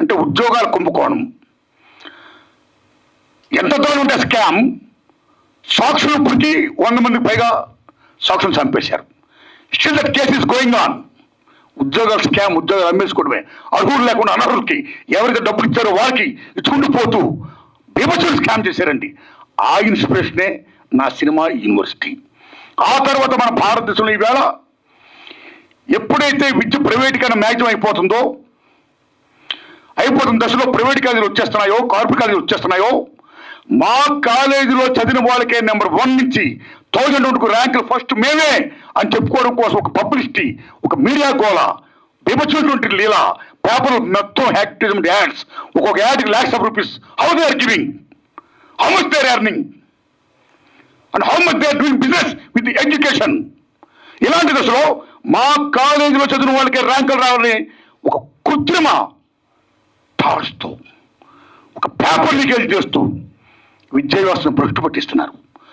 అంటే ఉద్యోగాల కుంభకోణం. ఎంత దూరం ఉంటే స్కామ్. సాక్షులు పుట్టి వంద మందికి పైగా సాక్షులు చంపేశారు. Still that case is going on ఉద్యోగాలు స్కామ్ ఉద్యోగాలు అమ్మేసుకోవడమే. అర్హులు లేకుండా అనర్హులకి ఎవరికి డబ్బులు ఇచ్చారో వారికి ఇచ్చుకుంటూ పోతూ బీభత్సం స్కామ్ చేశారండి. ఆ ఇన్స్పిరేషనే నా సినిమా యూనివర్సిటీ. ఆ తర్వాత మన భారతదేశంలో ఈవేళ ఎప్పుడైతే విద్య ప్రైవేటీకరణ మ్యాక్సిమం అయిపోతుందో అయిపోతున్న దశలో ప్రైవేట్ కాలేజీలు వచ్చేస్తున్నాయో కార్పొరేట్ కాలేజీలు వచ్చేస్తున్నాయో మా కాలేజీలో చదివిన వాళ్ళకే నెంబర్ వన్ నుంచి థౌజండ్ వన్కు ర్యాంకులు ఫస్ట్ మేమే అని చెప్పుకోవడం కోసం ఒక పబ్లిసిటీ ఒక మీడియా గోల విభజించినటువంటి లీల పేపర్ మొత్తం యాక్టిజం యాడ్స్ ఒక్కొక్క యాడ్కి lakhs of rupees how they are giving how much they are earning and how much they are doing business with education ఇలాంటి దశలో మా కాలేజీలో చదివిన వాళ్ళకి ర్యాంకులు రావాలని ఒక కృత్రిమ థాట్స్తో ఒక పేపర్ లీకేజ్ చేస్తూ విద్యా వ్యవస్థను భ్రష్టు పట్టిస్తున్నారు.